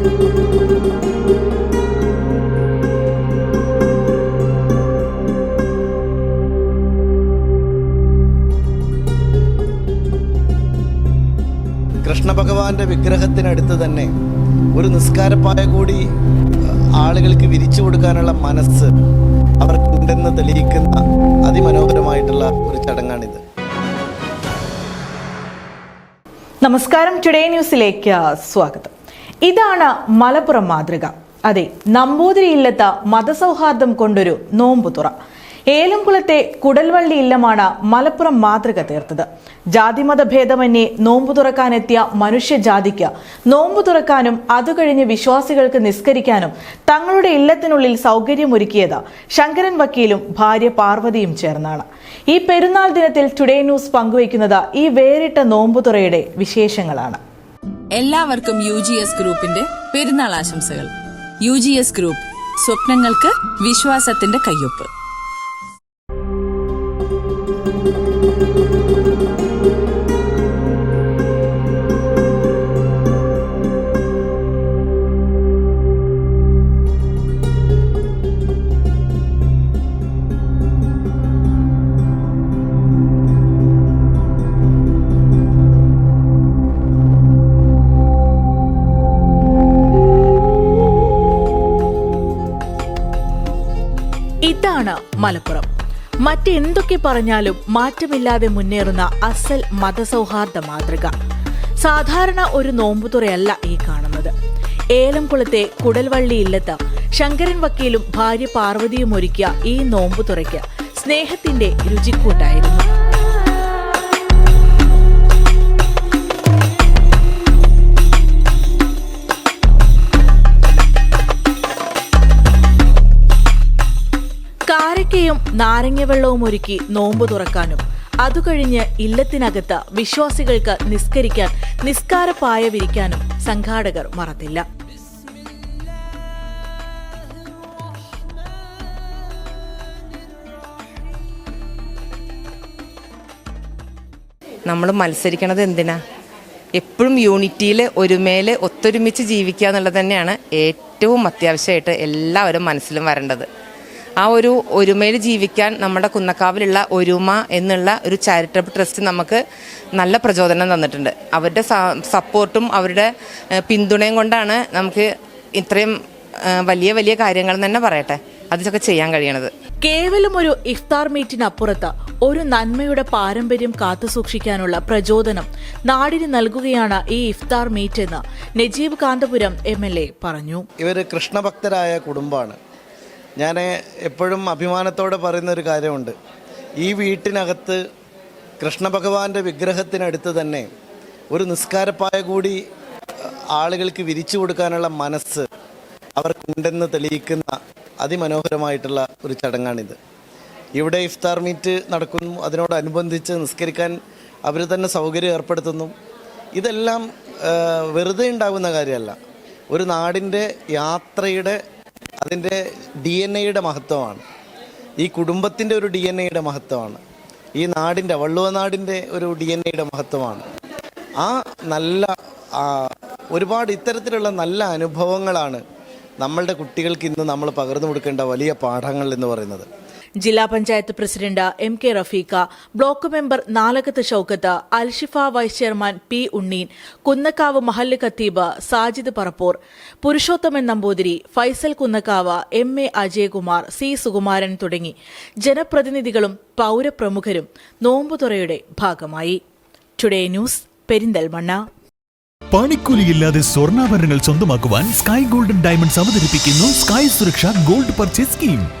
കൃഷ്ണഭഗവാന്റെ വിഗ്രഹത്തിനടുത്ത് തന്നെ ഒരു നിസ്കാരപ്പായ കൂടി ആളുകൾക്ക് വിരിച്ചു കൊടുക്കാനുള്ള മനസ്സ് അവർക്കുണ്ടെന്ന് തെളിയിക്കുന്ന അതിമനോഹരമായിട്ടുള്ള ഒരു ചടങ്ങാണിത്. നമസ്കാരം. ടുഡേ ന്യൂസിലേക്ക് സ്വാഗതം. ഇതാണ് മലപ്പുറം മാതൃക. അതെ നമ്പൂതിരി ഇല്ലത്ത് മതസൗഹാർദ്ദം കൊണ്ടൊരു നോമ്പുതുറ ഏലംകുളത്തെ കുടൽവള്ളി ഇല്ലമാണ് മലപ്പുറം മാതൃക തീർത്തത്. ജാതിമത ഭേദമന്യേ നോമ്പു തുറക്കാനെത്തിയ മനുഷ്യജാതിക്ക് നോമ്പു തുറക്കാനും അതുകഴിഞ്ഞ് വിശ്വാസികൾക്ക് നിസ്കരിക്കാനും തങ്ങളുടെ ഇല്ലത്തിനുള്ളിൽ സൗകര്യമൊരുക്കിയത് ശങ്കരൻ വക്കീലും ഭാര്യ പാർവതിയും ചേർന്നാണ്. ഈ പെരുന്നാൾ ദിനത്തിൽ ടുഡേ ന്യൂസ് പങ്കുവയ്ക്കുന്നത് ഈ വേറിട്ട നോമ്പുതുറയുടെ വിശേഷങ്ങളാണ്. എല്ലാവർക്കും യു ജി എസ് ഗ്രൂപ്പിന്റെ പെരുന്നാൾ ആശംസകൾ. യു ജി എസ് ഗ്രൂപ്പ് സ്വപ്നങ്ങൾക്ക് വിശ്വാസത്തിന്റെ കയ്യൊപ്പ്. ഇതാണ് മലപ്പുറം. മറ്റെന്തൊക്കെ പറഞ്ഞാലും മാറ്റമില്ലാതെ മുന്നേറുന്ന അസൽ മതസൗഹാർദ്ദ മാതൃക. സാധാരണ ഒരു നോമ്പുതുറയല്ല ഈ കാണുന്നത്. ഏലംകുളത്തെ കുടൽവള്ളി ഇല്ലത്ത് ശങ്കരൻ വക്കീലും ഭാര്യ പാർവതിയും ഒരുക്കിയ ഈ നോമ്പുതുറയ്ക്ക് സ്നേഹത്തിന്റെ രുചിക്കൂട്ടായിരുന്നു. കാരക്കയും നാരങ്ങവെള്ളവും ഒരുക്കി നോമ്പ് തുറക്കാനും. അതുകഴിഞ്ഞ് ഇല്ലത്തിനകത്ത് വിശ്വാസികൾക്ക് നിസ്കരിക്കാൻ നിസ്കാരപ്പായ വിരിക്കാനും സംഘാടകർ മറന്നില്ല. നമ്മൾ മത്സരിക്കണത് എന്തിനാ? എപ്പോഴും യൂണിറ്റിയിൽ ഒരുമേൽ ഒത്തൊരുമിച്ച് ജീവിക്കുക എന്നുള്ളത് തന്നെയാണ് ഏറ്റവും അത്യാവശ്യമായിട്ട് എല്ലാവരും മനസ്സിലും വരേണ്ടത്. ആ ഒരു ഒരുമയിൽ ജീവിക്കാൻ നമ്മുടെ കുന്നക്കാവിലുള്ള ഒരുമ എന്നുള്ള ഒരു ചാരിറ്റബിൾ ട്രസ്റ്റ് നമുക്ക് നല്ല പ്രചോദനം തന്നിട്ടുണ്ട്. അവരുടെ സപ്പോർട്ടും അവരുടെ പിന്തുണയും കൊണ്ടാണ് നമുക്ക് ഇത്രയും വലിയ വലിയ കാര്യങ്ങൾ തന്നെ പറയട്ടെ. അതൊക്കെ ചെയ്യാൻ കഴിയണത്. കേവലം ഒരു ഇഫ്താർ മീറ്റിനപ്പുറത്ത് ഒരു നന്മയുടെ പാരമ്പര്യം കാത്തുസൂക്ഷിക്കാനുള്ള പ്രചോദനം നാടിന് നൽകുകയാണ് ഈ ഇഫ്താർ മീറ്റ് എന്ന് Najeeb Kanthapuram M L A പറഞ്ഞു. ഇവർ കൃഷ്ണഭക്തരായ കുടുംബമാണ്. ഞാൻ എപ്പോഴും അഭിമാനത്തോടെ പറയുന്ന ഒരു കാര്യമുണ്ട്. ഈ വീട്ടിനകത്ത് കൃഷ്ണഭഗവാന്റെ വിഗ്രഹത്തിനടുത്ത് തന്നെ ഒരു നിസ്കാരപ്പായ കൂടി ആളുകൾക്ക് വിരിച്ചു കൊടുക്കാനുള്ള മനസ്സ് അവർക്കുണ്ടെന്ന് തെളിയിക്കുന്ന അതിമനോഹരമായിട്ടുള്ള ഒരു ചടങ്ങാണിത്. ഇവിടെ ഇഫ്താർ മീറ്റ് നടക്കുന്നു. അതിനോടനുബന്ധിച്ച് നിസ്കരിക്കാൻ അവർ തന്നെ സൗകര്യം ഏർപ്പെടുത്തുന്നു. ഇതെല്ലാം വെറുതെ ഉണ്ടാകുന്ന കാര്യമല്ല. ഒരു നാടിന്റെ യാത്രയുടെ അതിന്റെ ഡി എൻ എയുടെ മഹത്വമാണ്. ഈ കുടുംബത്തിന്റെ ഒരു ഡി എൻ എയുടെ മഹത്വമാണ്. ഈ നാടിന്റെ വള്ളുവനാടിന്റെ ഒരു ഡി എൻ എയുടെ മഹത്വമാണ്. ആ നല്ല ഒരുപാട് ഇത്തരത്തിലുള്ള നല്ല അനുഭവങ്ങളാണ് നമ്മളുടെ കുട്ടികൾക്ക് ഇന്ന് നമ്മൾ പകർന്നു കൊടുക്കേണ്ട വലിയ പാഠങ്ങൾ എന്ന് പറയുന്നത്. ജില്ലാ panchayat president M K Rafeekha block member Nalakath Shoukath Alshifa vice chairman P Unneen Kunnakkavu മഹല്ല് ഖത്തീബ് Sajid Parappur Purushothaman Namboothiri Faisal Kunnakkavu M A Ajayakumar C Sukumaran തുടങ്ങി ജനപ്രതിനിധികളും പൌരപ്രമുഖരും നോമ്പുതുറയുടെ ഭാഗമായി. Today news Perinthalmanna. പണിക്കൂലിയില്ലാതെ സ്വർണാഭരണങ്ങൾ സ്വന്തമാക്കുവാൻ സ്കൈ ഗോൾഡൻ ഡയമണ്ട്സ് അവതരിപ്പിക്കുന്നു Sky Suraksha gold purchase scheme.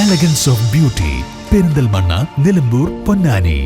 elegance of beauty Perinthalmanna Nilambur Ponnani.